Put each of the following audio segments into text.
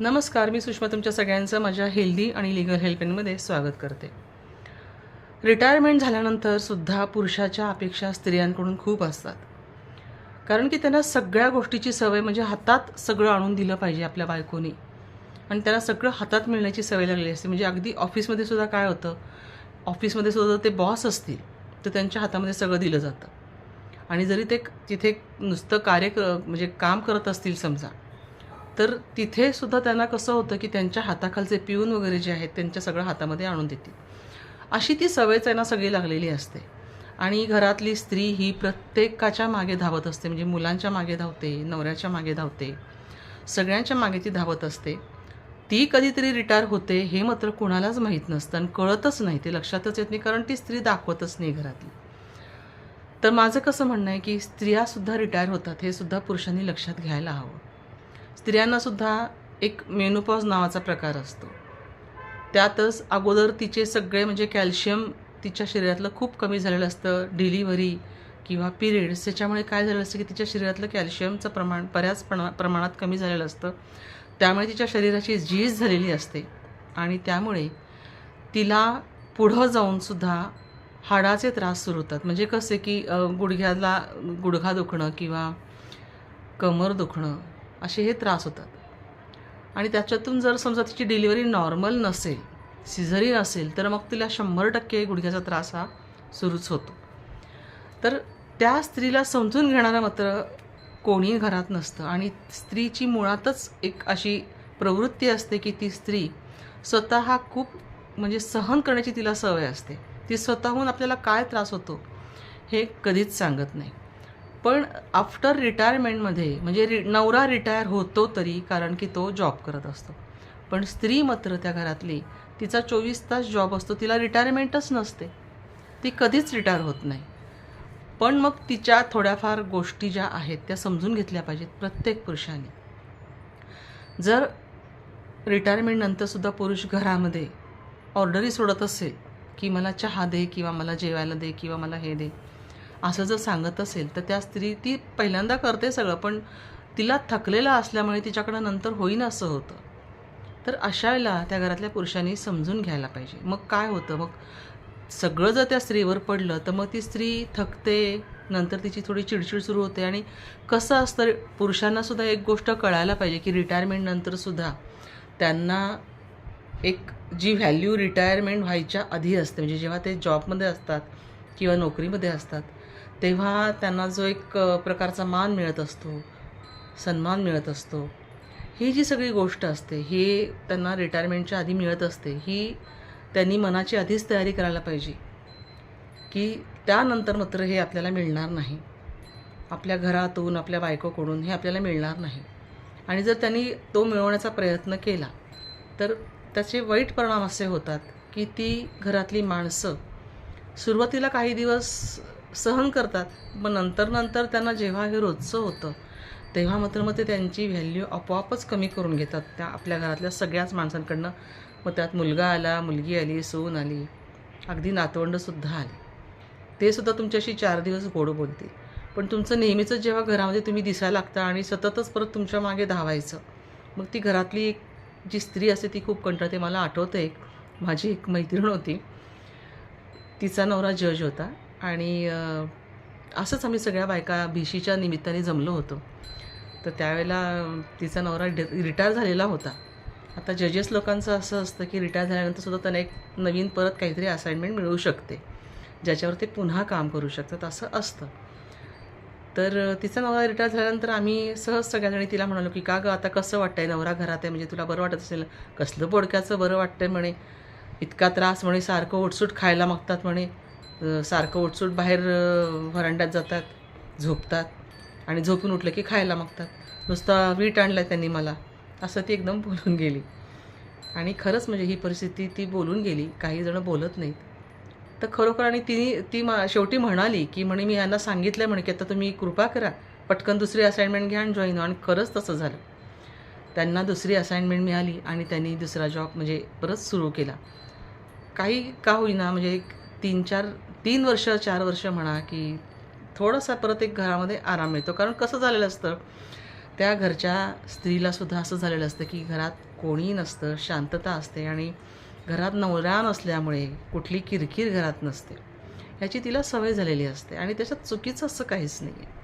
नमस्कार मी सुषमा तुमच्या सगळ्यांचं माझ्या हेल्दी आणि लिगल हेल्पलाईनमध्ये स्वागत करते. रिटायरमेंट झाल्यानंतर सुद्धा पुरुषाच्या अपेक्षा स्त्रियांकडून खूप असतात. कारण की त्यांना सगळ्या गोष्टीची सवय म्हणजे हातात सगळं आणून दिलं पाहिजे आपल्या बायकोनी. आणि त्यांना सगळं हातात मिळण्याची सवय लागलेली असते. म्हणजे अगदी ऑफिसमध्ये सुद्धा काय होतं ऑफिसमध्ये सुद्धा ते बॉस असतील तर त्यांच्या हातामध्ये सगळं दिलं जातं. आणि जरी ते तिथे नुसतं कार्य क म्हणजे काम करत असतील समजा तर तिथे सुद्धा त्यांना कसं होतं की त्यांच्या हाताखालचे पिऊन वगैरे जे आहेत त्यांच्या सगळं हातामध्ये आणून देतील. अशी ती सवय त्यांना सगळी लागलेली असते. आणि घरातली स्त्री ही प्रत्येकाच्या मागे धावत असते म्हणजे मुलांच्या मागे धावते नवऱ्याच्या मागे धावते सगळ्यांच्या मागे ती धावत असते. ती कधीतरी रिटायर होते हे मात्र कुणालाच माहीत नसतं आणि कळतच नाही ते लक्षातच येत नाही कारण ती स्त्री दाखवतच नाही घरातली. तर माझं कसं म्हणणं आहे की स्त्रियासुद्धा रिटायर होतात हे सुद्धा पुरुषांनी लक्षात घ्यायला हवं. स्त्रियांनासुद्धा एक मेनोपॉज नावाचा प्रकार असतो. त्यातच अगोदर तिचे सगळे म्हणजे कॅल्शियम तिच्या शरीरातलं खूप कमी झालेलं असतं. डिलिव्हरी किंवा पिरियड्स त्याच्यामुळे काय झालेलं असतं की तिच्या शरीरातलं कॅल्शियमचं प्रमाण बऱ्याच प्रमा प्रमाणात कमी झालेलं असतं. त्यामुळे तिच्या शरीराची झीज झालेली असते आणि त्यामुळे तिला पुढं जाऊनसुद्धा हाडाचे त्रास सुरू होतात. म्हणजे कसे की गुडघ्याला गुडघा दुखणं किंवा कमर दुखणं असे हे त्रास होतात. आणि त्याच्यातून जर समजा तिची डिलिव्हरी नॉर्मल नसेल सिझरी असेल तर मग तिला शंभर टक्के गुडघ्याचा त्रास हा सुरूच होतो. तर त्या स्त्रीला समजून घेणारं मात्र कोणी घरात नसतं. आणि स्त्रीची मुळातच एक अशी प्रवृत्ती असते की ती स्त्री स्वतः खूप म्हणजे सहन करण्याची तिला सवय असते. ती स्वतःहून आपल्याला काय त्रास होतो हे कधीच सांगत नाही. पण आफ्टर रिटायरमेंटमध्ये म्हणजे रि नवरा रिटायर होतो तरी कारण की तो जॉब करत असतो. पण स्त्री मात्र त्या घरातली तिचा चोवीस तास जॉब असतो तिला रिटायरमेंटच नसते. ती कधीच रिटायर होत नाही. पण मग तिच्या थोड्याफार गोष्टी ज्या आहेत त्या समजून घेतल्या पाहिजेत प्रत्येक पुरुषाने. जर रिटायरमेंटनंतरसुद्धा पुरुष घरामध्ये ऑर्डरी सोडत असेल की मला चहा दे किंवा मला जेवायला दे किंवा मला हे दे असं जर सांगत असेल तर त्या स्त्री ती पहिल्यांदा करते सगळं पण तिला थकलेला असल्यामुळे तिच्याकडं नंतर होईन असं होतं. तर अशा वेळेला त्या घरातल्या पुरुषांनी समजून घ्यायला पाहिजे. मग काय होतं? मग सगळं जर त्या स्त्रीवर पडलं तर मग ती स्त्री थकते नंतर तिची थोडी चिडचिड सुरू होते आणि कसं असतं पुरुषांनासुद्धा एक गोष्ट कळायला पाहिजे की रिटायरमेंटनंतरसुद्धा त्यांना एक जी व्हॅल्यू रिटायरमेंट व्हायच्या आधी असते म्हणजे जेव्हा ते जॉबमध्ये असतात किंवा नोकरीमध्ये असतात तेव्हा त्यांना जो एक प्रकारचा मान मिळत असतो सन्मान मिळत असतो. ही जी सगळी गोष्ट असते हे त्यांना रिटायरमेंटच्या आधी मिळत असते ही त्यांनी मनाची आधीच तयारी करायला पाहिजे. की त्यानंतर मात्र हे आपल्याला मिळणार नाही. आपल्या घरातून आपल्या बायकोकडून हे आपल्याला मिळणार नाही. आणि जर त्यांनी तो मिळवण्याचा प्रयत्न केला तर त्याचे वाईट परिणाम असे होतात की ती घरातली माणसं सुरुवातीला काही दिवस सहन करतात. मग नंतर नंतर त्यांना जेव्हा हे रोजचं होतं तेव्हा मात्र मग ते त्यांची व्हॅल्यू आपोआपच कमी करून घेतात. त्या आपल्या घरातल्या सगळ्याच माणसांकडनं. मग त्यात मुलगा आला मुलगी आली सून आली अगदी नातवंडसुद्धा आली. ते सुद्धा तुमच्याशी चार दिवस गोड बोलतील. पण तुमचं नेहमीचं जेव्हा घरामध्ये तुम्ही दिसायला लागता आणि सततच परत तुमच्या मागे धावायचं मग ती घरातली एक जी स्त्री असते ती खूप कंटाळते. मला आठवतं एक माझी एक मैत्रीण होती. तिचा नवरा जज होता. आणि असंच आम्ही सगळ्या बायका भिशीच्या निमित्ताने जमलो होतो. तर त्यावेळेला तिचा नवरा रिटायर झालेला होता. आता जजेस लोकांचं असं असतं की रिटायर झाल्यानंतर सुद्धा त्यांना एक नवीन परत काहीतरी असाइनमेंट मिळू शकते. ज्याच्यावर ते पुन्हा काम करू शकतात असं असतं. तर तिचा नवरा रिटायर झाल्यानंतर आम्ही सहज सगळ्याजणी तिला म्हणालो की का गं आता कसं वाटतंय? नवरा घरात आहे म्हणजे तुला बरं वाटत असेल? कसलं बोडक्याचं बरं वाटतंय? म्हणे. इतका त्रास म्हणे सारखं ओटसूट खायला मागतात म्हणे. सारखं ओटसूट बाहेर व्हरांड्यात जातात झोपतात आणि झोपून उठलं की खायला मागतात. नुसता वीट आणला त्यांनी मला. असं ती एकदम बोलून गेली. आणि खरंच म्हणजे ही परिस्थिती ती बोलून गेली. काही जण बोलत नाहीत. तर खरोखर आणि तिने ती मा शेवटी म्हणाली की म्हणे मी यांना सांगितलं म्हणे की आता तुम्ही कृपा करा. पटकन दुसरी असाइनमेंट घ्या आणि जॉईन आणि खरंच तसं झालं. त्यांना दुसरी असाइनमेंट मिळाली आणि त्यांनी दुसरा जॉब म्हणजे परत सुरू केला. काही का होईना म्हणजे तीन चार तीन वर्ष चार वर्ष म्हणा की थोडासा परत एक घरामध्ये आराम मिळतो. कारण कसं झालेलं असतं त्या घरच्या स्त्रीलासुद्धा असं झालेलं असतं की घरात कोणी नसतं शांतता असते आणि घरात नवरा नसल्यामुळे कुठली किरकिर घरात नसते. ह्याची तिला सवय झालेली असते आणि त्याच्यात चुकीचं असं काहीच नाही आहे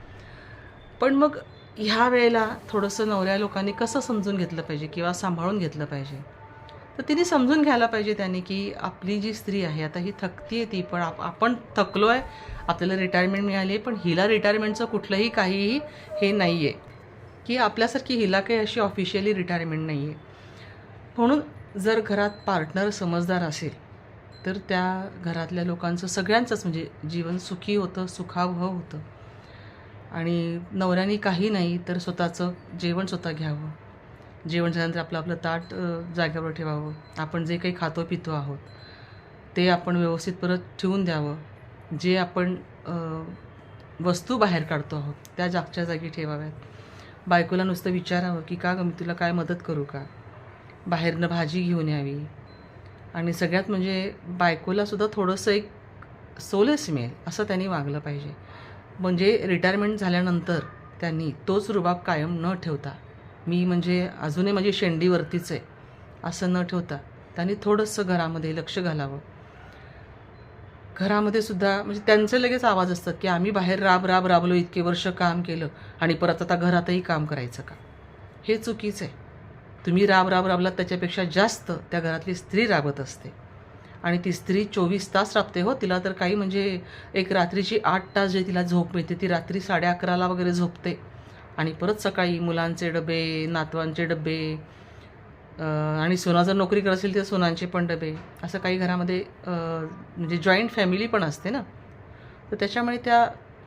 पण मग ह्या वेळेला थोडंसं नवऱ्या लोकांनी कसं समजून घेतलं पाहिजे किंवा सांभाळून घेतलं पाहिजे? तर तिने समजून घ्यायला पाहिजे त्यांनी की आपली जी स्त्री आहे आता ही थकती आहे ती पण आप आपण थकलो आहे आपल्याला रिटायरमेंट मिळाली आहे पण हिला रिटायरमेंटचं कुठलंही काहीही हे नाही आहे की आपल्यासारखी हिला काही अशी ऑफिशियली रिटायरमेंट नाही आहे म्हणून जर घरात पार्टनर समजदार असेल तर त्या घरातल्या लोकांचं सगळ्यांचंच म्हणजे जीवन सुखी होतं सुखावह होतं. आणि नवऱ्याने काही नाही तर स्वतःचं जेवण स्वतः घ्यावं. जेवण झाल्यानंतर आपलं आपलं ताट जाग्यावर जागेवर ठेवावं. आपण जे काही खातो पितो आहोत ते आपण व्यवस्थित परत ठेवून द्यावं. जे आपण वस्तू बाहेर काढतो आहोत त्या जागच्या जागी ठेवाव्यात. बायकोला नुसतं विचारावं की का मी तुला काय मदत करू का? बाहेरनं भाजी घेऊन यावी. आणि सगळ्यात म्हणजे बायकोलासुद्धा थोडंसं एक सोलेस मिळेल असं त्यांनी वागलं पाहिजे. म्हणजे रिटायरमेंट झाल्यानंतर त्यांनी तोच रुबाब कायम न ठेवता मी म्हणजे अजूनही माझी शेंडीवरतीच आहे. असं न ठेवता त्यांनी थोडंसं घरामध्ये लक्ष घालावं. घरामध्ये सुद्धा म्हणजे त्यांचे लगेच आवाज असतात की आम्ही बाहेर राब राब राबलो इतके वर्ष काम केलं आणि परत आता घरातही काम करायचं का? हे चुकीचं आहे. तुम्ही राब राब राबलात त्याच्यापेक्षा जास्त त्या घरातली स्त्री राबत असते. आणि ती स्त्री चोवीस तास राबते हो तिला तर काही म्हणजे एक रात्रीची आठ तास जे तिला झोप मिळते ती रात्री साडे अकराला वगैरे झोपते. आणि परत सकाळी मुलांचे डबे नातवांचे डबे आणि सोना जर नोकरी करत असेल तर सोनांचे पण डबे असं काही घरामध्ये म्हणजे जॉईंट फॅमिली पण असते ना. तर त्याच्यामुळे त्या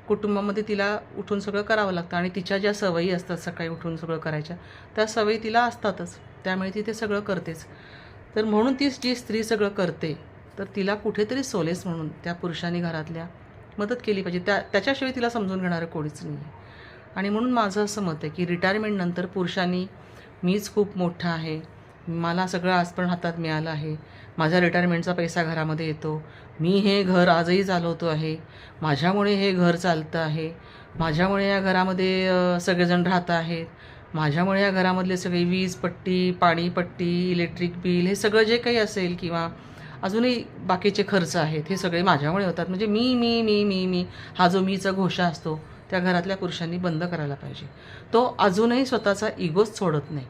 कुटुंबामध्ये तिला उठून सगळं करावं लागतं आणि तिच्या ज्या सवयी असतात सकाळी उठून सगळं करायच्या त्या सवयी तिला असतातच. त्यामुळे ती ते सगळं करतेच. तर म्हणून ती जी स्त्री सगळं करते तर तिला कुठेतरी सोलेस म्हणून त्या पुरुषांनी घरातल्या मदत केली पाहिजे. त्या त्याच्याशिवाय तिला समजून घेणारं कोणीच नाही आहे आणि म्हणून माझं असं मत आहे की रिटायरमेंटनंतर पुरुषांनी मीच खूप मोठा आहे. मला सगळं आज पण हातात मिळालं आहे. माझ्या रिटायरमेंटचा पैसा घरामध्ये येतो. मी हे घर आजही चालवतो आहे. माझ्यामुळे हे घर चालतं आहे. माझ्यामुळे या घरामध्ये सगळेजण राहत आहेत. माझ्यामुळे या घरामधले सगळे वीज पट्टी पाणीपट्टी इलेक्ट्रिक बिल हे सगळं जे काही असेल किंवा अजूनही बाकीचे खर्च आहेत हे सगळे माझ्यामुळे होतात. म्हणजे मी मी मी मी मी हा जो मीचा घोषा असतो त्या घरातल्या पुरुषांनी बंद करायला पाहिजे. तो अजूनही स्वतःचा इगोच सोडत नाही.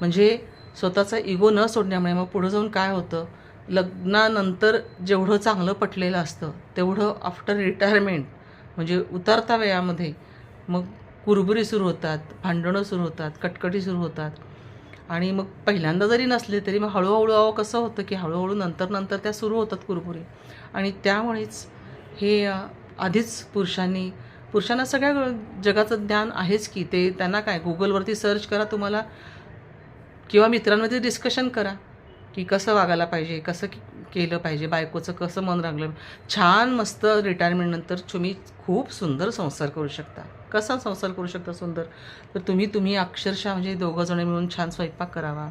म्हणजे स्वतःचा इगो न सोडण्यामुळे मग पुढं जाऊन काय होतं? लग्नानंतर जेवढं चांगलं पटलेलं असतं तेवढं आफ्टर रिटायरमेंट म्हणजे उतरता वयामध्ये मग कुरबुरी सुरू होतात भांडणं सुरू होतात कटकटी सुरू होतात. आणि मग पहिल्यांदा जरी नसले तरी मग हळूहळू अहो कसं होतं की हळूहळू नंतर नंतर त्या सुरू होतात कुरबुरी. आणि त्यामुळेच हे आधीच पुरुषांनी पुरुषांना सगळ्या जगाचं ज्ञान आहेच की ते त्यांना काय गुगलवरती सर्च करा तुम्हाला किंवा मित्रांमध्ये डिस्कशन करा की कसं वागायला पाहिजे कसं केलं पाहिजे बायकोचं कसं मन राखलं छान मस्त रिटायरमेंटनंतर तुम्ही खूप सुंदर संसार करू शकता. कसा संसार करू शकता सुंदर? तर तुम्ही तुम्ही अक्षरशः म्हणजे दोघं जण मिळून छान स्वयंपाक करावा.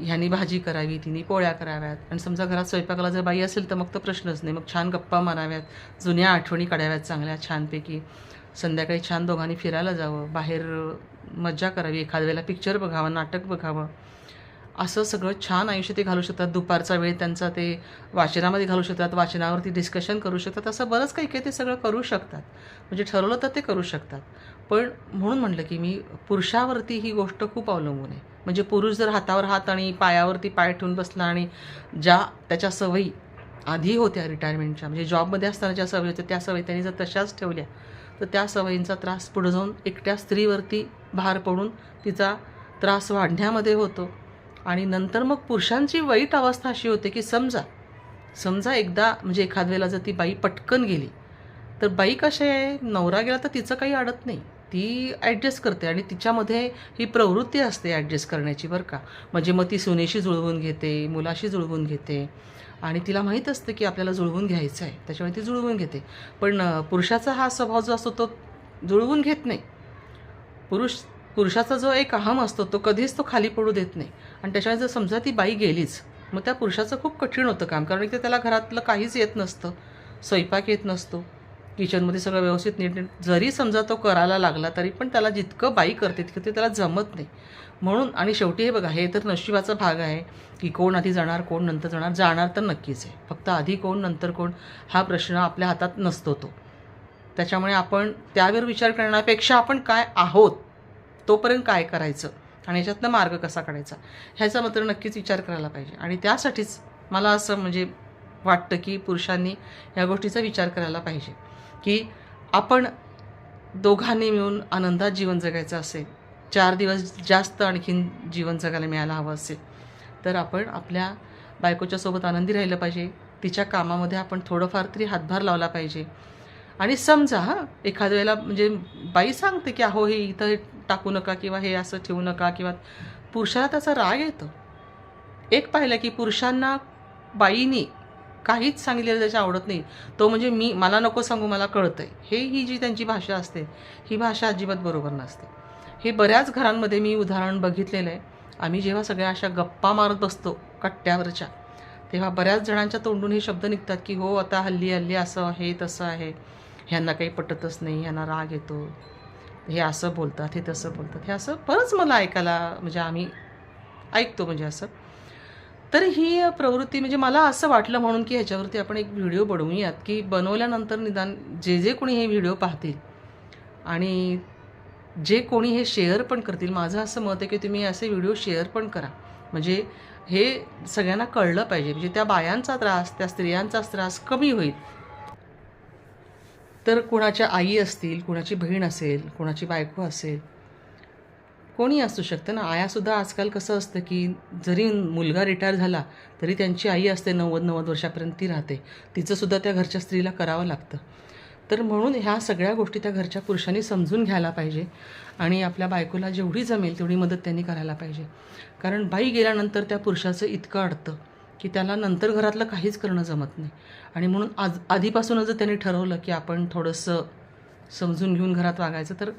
ह्यानी भाजी करावी तिने पोळ्या कराव्यात. आणि समजा घरात स्वयंपाकाला जर बाई असेल तर मग तर प्रश्नच नाही. मग छान गप्पा माराव्यात. जुन्या आठवणी काढाव्यात चांगल्या छानपैकी. संध्याकाळी छान दोघांनी फिरायला जावं. बाहेर मज्जा करावी. एखाद्या वेळेला पिक्चर बघावं नाटक बघावं. असं सगळं छान आयुष्य ते घालू शकतात. दुपारचा वेळ त्यांचा ते वाचनामध्ये घालू शकतात. वाचनावरती डिस्कशन करू शकतात. असं बरंच काही काही ते सगळं करू शकतात. म्हणजे ठरवलं तर ते करू शकतात. पण म्हणून म्हटलं की मी पुरुषावरती ही गोष्ट खूप अवलंबून आहे. म्हणजे पुरुष जर हातावर हात आणि पायावरती पाय ठेवून बसला आणि ज्या त्याच्या सवयी आधी होत्या रिटायरमेंटच्या म्हणजे जॉबमध्ये असताना ज्या सवयी होत्या त्या सवयी त्यांनी जर तशाच ठेवल्या तर त्या सवयींचा त्रास पुढे जाऊन एकट्या स्त्रीवरती भार पडून तिचा त्रास वाढण्यामध्ये होतो. आणि नंतर मग पुरुषांची वाईट अवस्था अशी होते की समजा समजा एकदा म्हणजे एखाद वेळेला जर ती बाई पटकन गेली तर बाई कशी आहे? नवरा गेला तर तिचं काही अडत नाही. ती ॲडजस्ट करते आणि तिच्यामध्ये ही प्रवृत्ती असते ॲडजस्ट करण्याची बरं का. म्हणजे मग ती सुनेशी जुळवून घेते मुलाशी जुळवून घेते आणि तिला माहीत असतं की आपल्याला जुळवून घ्यायचं आहे त्याच्यामुळे ती जुळवून घेते. पण पुरुषाचा हा स्वभाव जो असतो तो जुळवून घेत नाही. पुरुष पुरुषाचा जो एक अहम असतो तो कधीच तो खाली पडू देत नाही. आणि त्याच्यामुळे जर समजा ती बाई गेलीच मग त्या पुरुषाचं खूप कठीण होतं काम कारण की त्याला घरातलं काहीच येत नसतं स्वयंपाक येत नसतो. किचनमध्ये सगळं व्यवस्थित नीट जरी समजा तो करायला लागला तरी पण त्याला जितकं बाई करते तितकं ते त्याला जमत नाही. म्हणून आणि शेवटी हे बघा हे तर नशिबाचा भाग आहे की कोण आधी जाणार कोण नंतर जाणार जाणार तर नक्कीच आहे. फक्त आधी कोण नंतर कोण हा प्रश्न आपल्या हातात नसतो तो. त्याच्यामुळे आपण त्यावर विचार करण्यापेक्षा आपण काय आहोत तोपर्यंत काय करायचं आणि याच्यातनं मार्ग कसा काढायचा ह्याचा मात्र नक्कीच विचार करायला पाहिजे. आणि त्यासाठीच मला असं म्हणजे वाटतं की पुरुषांनी या गोष्टीचा विचार करायला पाहिजे. की आपण दोघांनी मिळून आनंदात जीवन जगायचं असेल. चार दिवस जास्त आणखीन जीवन जगायला मिळायला हवं असेल. तर आपण आपल्या बायकोच्या सोबत आनंदी राहिलं पाहिजे. तिच्या कामामध्ये आपण थोडंफार तरी हातभार लावला पाहिजे. आणि समजा हां एखाद्या वेळेला म्हणजे बाई सांगते की अहो हे इथं हे टाकू नका किंवा हे असं ठेवू नका किंवा पुरुषाला त्याचा राग येतो. एक पाहिलं की पुरुषांना बाईनी काहीच सांगितलेलं त्याच्या आवडत नाही. तो म्हणजे मी मला नको सांगू मला कळतं आहे हे ही जी त्यांची भाषा असते ही भाषा अजिबात बरोबर नसते. हे बऱ्याच घरांमध्ये मी उदाहरण बघितलेलं आहे. आम्ही जेव्हा सगळ्या अशा गप्पा मारत बसतो कट्ट्यावरच्या तेव्हा बऱ्याच जणांच्या तोंडून हे शब्द निघतात की हो आता हल्ली हल्ली असं हे तसं आहे. ह्यांना काही पटतच नाही ह्यांना राग येतो. हे असं बोलतात हे तसं बोलतात. हे असं बरंच मला ऐकायला म्हणजे आम्ही ऐकतो म्हणजे असं. तर ही प्रवृत्ती म्हणजे मला असं वाटलं म्हणून की ह्याच्यावरती आपण एक व्हिडिओ बनवूयात की बनवल्यानंतर निदान जे जे कोणी हे व्हिडिओ पाहतील आणि जे कोणी हे शेअर पण करतील माझं असं मत आहे की तुम्ही असे व्हिडिओ शेअर पण करा. म्हणजे हे सगळ्यांना कळलं पाहिजे म्हणजे त्या बायांचा त्रास त्या स्त्रियांचा त्रास कमी होईल. तर कुणाच्या आई असतील कुणाची बहीण असेल कुणाची बायको असेल कोणी असू शकतं ना? आयासुद्धा आजकाल कसं असतं की जरी मुलगा रिटायर झाला तरी त्यांची आई असते नव्वद नव्वद वर्षापर्यंत ती राहते. तिचंसुद्धा त्या घरच्या स्त्रीला करावं लागतं. तर म्हणून ह्या सगळ्या गोष्टी त्या घरच्या पुरुषांनी समजून घ्यायला पाहिजे आणि आपल्या बायकोला जेवढी जमेल तेवढी मदत त्यांनी करायला पाहिजे. कारण बाई गेल्यानंतर त्या पुरुषाचं इतकं अडतं की त्याला नंतर घरातलं काहीच करणं जमत नाही. आणि म्हणून आज आधीपासूनच जर त्यांनी ठरवलं की आपण थोडंसं समजून घेऊन घरात वागायचं तर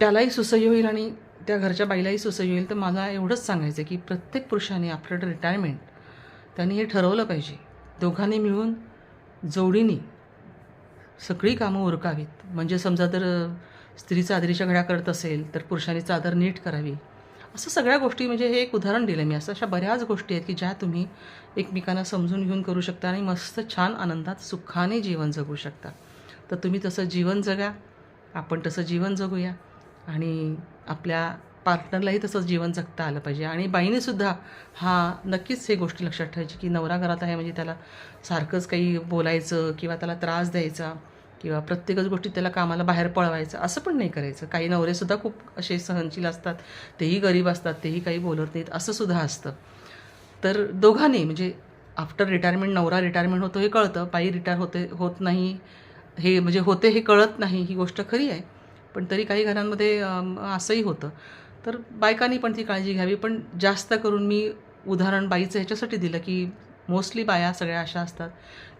त्यालाही सुसह्य होईल आणि त्या घरच्या बाईलाही सुसह्य होईल. तर मला एवढंच सांगायचं आहे की प्रत्येक पुरुषाने आफ्टर रिटायरमेंट त्यांनी हे ठरवलं पाहिजे. दोघांनी मिळून जोडीने सगळी कामं उरकावीत म्हणजे समजा जर स्त्री चादरीच्या घड्या करत असेल तर पुरुषांनी चादर नीट करावी. असं सगळ्या गोष्टी म्हणजे हे एक उदाहरण दिलं मी. असं अशा बऱ्याच गोष्टी आहेत की ज्या तुम्ही एकमेकांना समजून घेऊन करू शकता आणि मस्त छान आनंदात सुखाने जीवन जगू शकता. तर तुम्ही तसं जीवन जगा आपण तसं जीवन जगूया. आणि आपल्या पार्टनरलाही तसंच जीवन जगता आलं पाहिजे. आणि बाईनेसुद्धा हा नक्कीच हे गोष्टी लक्षात ठेवायची की नवरा घरात आहे म्हणजे त्याला सारखंच काही बोलायचं किंवा त्याला त्रास द्यायचा किंवा प्रत्येकच गोष्टी त्याला कामाला बाहेर पळवायचं असं पण नाही करायचं. काही नवरेसुद्धा खूप असे सहनशील असतात तेही गरीब असतात तेही काही बोलत नाहीत असंसुद्धा असतं. तर दोघांनी म्हणजे आफ्टर रिटायरमेंट नवरा रिटायरमेंट होतो हे कळतं बाई रिटायर होते होत नाही हे म्हणजे होते हे कळत नाही ही गोष्ट खरी आहे. पण तरी काही घरांमध्ये असंही होतं. तर बायकांनी पण ती काळजी घ्यावी. पण जास्त करून मी उदाहरण बाईचं ह्याच्यासाठी दिलं की मोस्टली बाया सगळ्या अशा असतात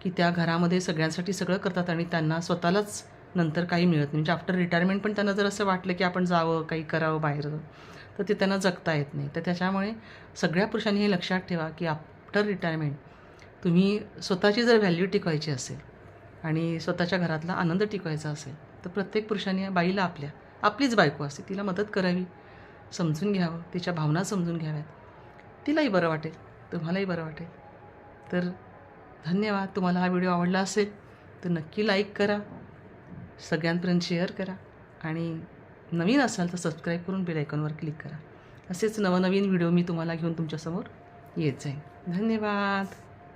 की त्या घरामध्ये सगळ्यांसाठी सगळं करतात आणि त्यांना स्वतःलाच नंतर काही मिळत नाही. म्हणजे आफ्टर रिटायरमेंट पण त्यांना जर असं वाटलं की आपण जावं काही करावं बाहेर तर ते त्यांना जगता येत नाही. तर त्याच्यामुळे सगळ्या पुरुषांनी हे लक्षात ठेवा की आफ्टर रिटायरमेंट तुम्ही स्वतःची जर व्हॅल्यू टिकवायची असेल आणि स्वतःच्या घरातला आनंद टिकवायचा असेल तर प्रत्येक पुरुषाने बाईला आपल्या आपलीच बायको असते. तिला मदत करावी समजून घ्यावं तिच्या भावना समजून घ्याव्यात. तिलाही बरं वाटेल तुम्हालाही बरं वाटेल. तर धन्यवाद. तुम्हाला हा व्हिडिओ आवडला असेल तर नक्की लाईक करा सगळ्यांपर्यंत शेअर करा आणि नवीन असाल तर सबस्क्राईब करून बेल आयकॉनवर क्लिक करा. असेच नवनवीन व्हिडिओ मी तुम्हाला घेऊन तुमच्यासमोर येत जाईन. धन्यवाद.